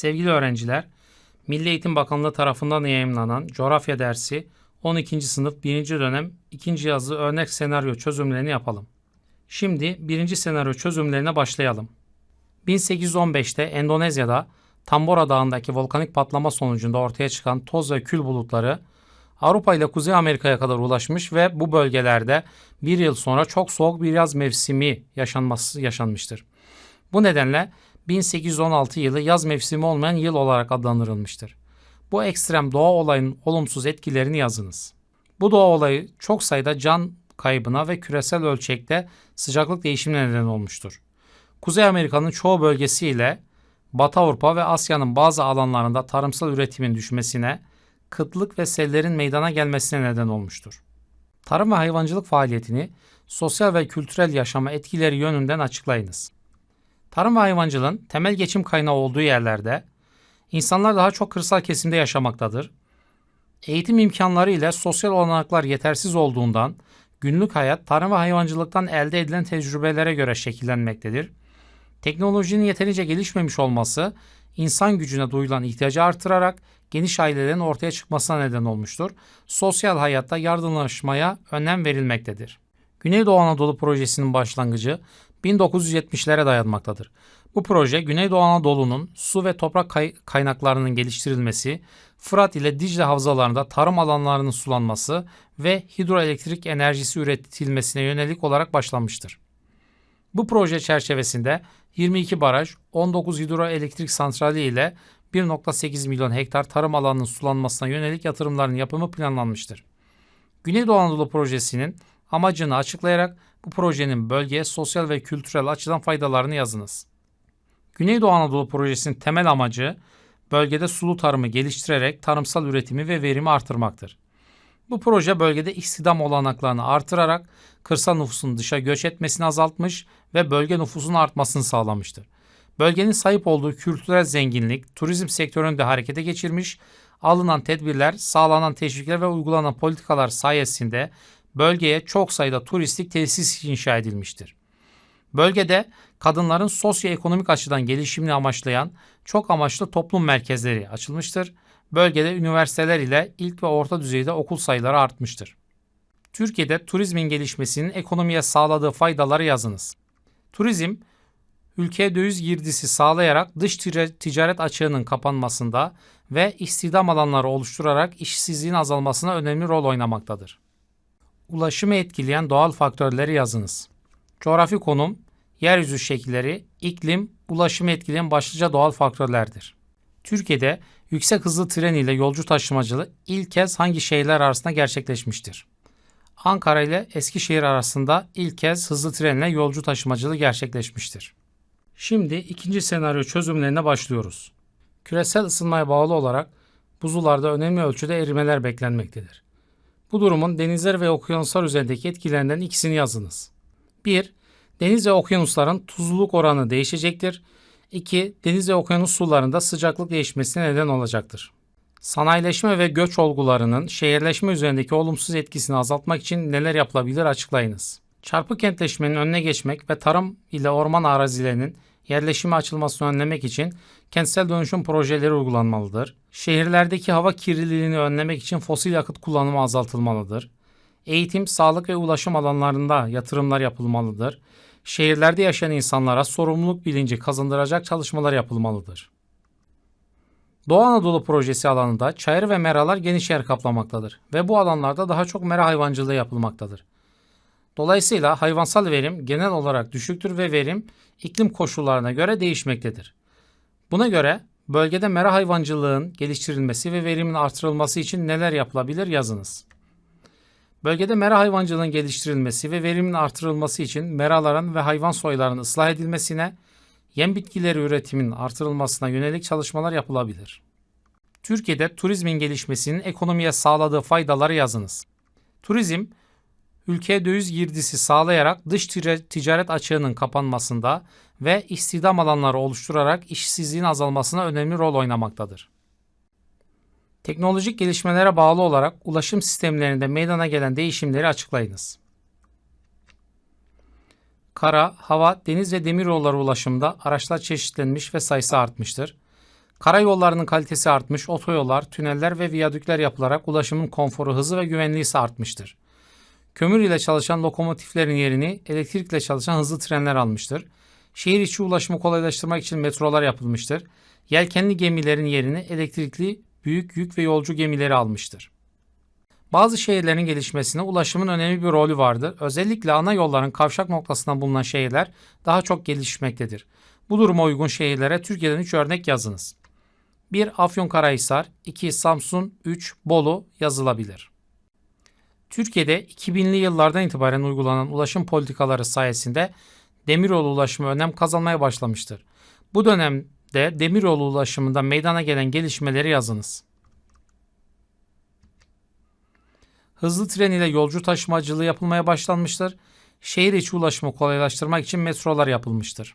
Sevgili öğrenciler, Milli Eğitim Bakanlığı tarafından yayımlanan coğrafya dersi 12. sınıf 1. dönem 2. yazı örnek senaryo çözümlerini yapalım. Şimdi 1. senaryo çözümlerine başlayalım. 1815'te Endonezya'da Tambora Dağı'ndaki volkanik patlama sonucunda ortaya çıkan toz ve kül bulutları Avrupa ile Kuzey Amerika'ya kadar ulaşmış ve bu bölgelerde bir yıl sonra çok soğuk bir yaz mevsimi yaşanması yaşanmıştır. Bu nedenle 1816 yılı yaz mevsimi olmayan yıl olarak adlandırılmıştır. Bu ekstrem doğa olayının olumsuz etkilerini yazınız. Bu doğa olayı çok sayıda can kaybına ve küresel ölçekte sıcaklık değişimine neden olmuştur. Kuzey Amerika'nın çoğu bölgesiyle Batı Avrupa ve Asya'nın bazı alanlarında tarımsal üretimin düşmesine, kıtlık ve sellerin meydana gelmesine neden olmuştur. Tarım ve hayvancılık faaliyetini sosyal ve kültürel yaşama etkileri yönünden açıklayınız. Tarım ve hayvancılığın temel geçim kaynağı olduğu yerlerde insanlar daha çok kırsal kesimde yaşamaktadır. Eğitim imkanları ile sosyal olanaklar yetersiz olduğundan günlük hayat tarım ve hayvancılıktan elde edilen tecrübelere göre şekillenmektedir. Teknolojinin yeterince gelişmemiş olması insan gücüne duyulan ihtiyacı artırarak geniş ailelerin ortaya çıkmasına neden olmuştur. Sosyal hayatta yardımlaşmaya önem verilmektedir. Güneydoğu Anadolu Projesi'nin başlangıcı 1970'lere dayanmaktadır. Bu proje Güneydoğu Anadolu'nun su ve toprak kay- kaynaklarının geliştirilmesi, Fırat ile Dicle havzalarında tarım alanlarının sulanması ve hidroelektrik enerjisi üretilmesine yönelik olarak başlanmıştır. Bu proje çerçevesinde 22 baraj, 19 hidroelektrik santrali ile 1.8 milyon hektar tarım alanının sulanmasına yönelik yatırımların yapımı planlanmıştır. Güneydoğu Anadolu Projesi'nin amacını açıklayarak bu projenin bölgeye sosyal ve kültürel açıdan faydalarını yazınız. Güneydoğu Anadolu Projesi'nin temel amacı bölgede sulu tarımı geliştirerek tarımsal üretimi ve verimi artırmaktır. Bu proje bölgede istihdam olanaklarını artırarak kırsal nüfusun dışa göç etmesini azaltmış ve bölge nüfusunun artmasını sağlamıştır. Bölgenin sahip olduğu kültürel zenginlik turizm sektörünü de harekete geçirmiş, alınan tedbirler, sağlanan teşvikler ve uygulanan politikalar sayesinde bölgeye çok sayıda turistik tesis inşa edilmiştir. Bölgede kadınların sosyoekonomik açıdan gelişimini amaçlayan çok amaçlı toplum merkezleri açılmıştır. Bölgede üniversiteler ile ilk ve orta düzeyde okul sayıları artmıştır. Türkiye'de turizmin gelişmesinin ekonomiye sağladığı faydaları yazınız. Turizm, ülkeye döviz girdisi sağlayarak dış tica- ticaret açığının kapanmasında ve istihdam alanları oluşturarak işsizliğin azalmasına önemli rol oynamaktadır. Ulaşımı etkileyen doğal faktörleri yazınız. Coğrafi konum, yeryüzü şekilleri, iklim, ulaşımı etkileyen başlıca doğal faktörlerdir. Türkiye'de yüksek hızlı tren ile yolcu taşımacılığı ilk kez hangi şehirler arasında gerçekleşmiştir? Ankara ile Eskişehir arasında ilk kez hızlı trenle yolcu taşımacılığı gerçekleşmiştir. Şimdi ikinci senaryo çözümlerine başlıyoruz. Küresel ısınmaya bağlı olarak buzullarda önemli ölçüde erimeler beklenmektedir. Bu durumun denizler ve okyanuslar üzerindeki etkilerinden ikisini yazınız. 1. Deniz ve okyanusların tuzluluk oranı değişecektir. 2. Deniz ve okyanus sularında sıcaklık değişmesine neden olacaktır. Sanayileşme ve göç olgularının şehirleşme üzerindeki olumsuz etkisini azaltmak için neler yapılabilir açıklayınız. Çarpık kentleşmenin önüne geçmek ve tarım ile orman arazilerinin yerleşime açılmasını önlemek için kentsel dönüşüm projeleri uygulanmalıdır. Şehirlerdeki hava kirliliğini önlemek için fosil yakıt kullanımı azaltılmalıdır. Eğitim, sağlık ve ulaşım alanlarında yatırımlar yapılmalıdır. Şehirlerde yaşayan insanlara sorumluluk bilinci kazandıracak çalışmalar yapılmalıdır. Doğu Anadolu projesi alanında çayır ve meralar geniş yer kaplamaktadır ve bu alanlarda daha çok mera hayvancılığı yapılmaktadır. Dolayısıyla hayvansal verim genel olarak düşüktür ve verim iklim koşullarına göre değişmektedir. Buna göre bölgede mera hayvancılığın geliştirilmesi ve verimin artırılması için neler yapılabilir yazınız. Bölgede mera hayvancılığın geliştirilmesi ve verimin artırılması için meraların ve hayvan soylarının ıslah edilmesine, yem bitkileri üretiminin artırılmasına yönelik çalışmalar yapılabilir. Türkiye'de turizmin gelişmesinin ekonomiye sağladığı faydaları yazınız. Turizm, ülkeye döviz girdisi sağlayarak dış tica- ticaret açığının kapanmasında ve istihdam alanları oluşturarak işsizliğin azalmasına önemli rol oynamaktadır. Teknolojik gelişmelere bağlı olarak ulaşım sistemlerinde meydana gelen değişimleri açıklayınız. Kara, hava, deniz ve demiryolları ulaşımında araçlar çeşitlenmiş ve sayısı artmıştır. Karayollarının kalitesi artmış, otoyollar, tüneller ve viyadükler yapılarak ulaşımın konforu, hızı ve güvenliği artmıştır. Kömür ile çalışan lokomotiflerin yerini elektrikle çalışan hızlı trenler almıştır. Şehir içi ulaşımı kolaylaştırmak için metrolar yapılmıştır. Yelkenli gemilerin yerini elektrikli büyük yük ve yolcu gemileri almıştır. Bazı şehirlerin gelişmesine ulaşımın önemli bir rolü vardır. Özellikle ana yolların kavşak noktasından bulunan şehirler daha çok gelişmektedir. Bu duruma uygun şehirlere Türkiye'den 3 örnek yazınız. 1. Afyonkarahisar 2. Samsun 3. Bolu yazılabilir. Türkiye'de 2000'li yıllardan itibaren uygulanan ulaşım politikaları sayesinde demiryolu ulaşımı önem kazanmaya başlamıştır. Bu dönemde demiryolu ulaşımında meydana gelen gelişmeleri yazınız. Hızlı tren ile yolcu taşımacılığı yapılmaya başlanmıştır. Şehir içi ulaşımı kolaylaştırmak için metrolar yapılmıştır.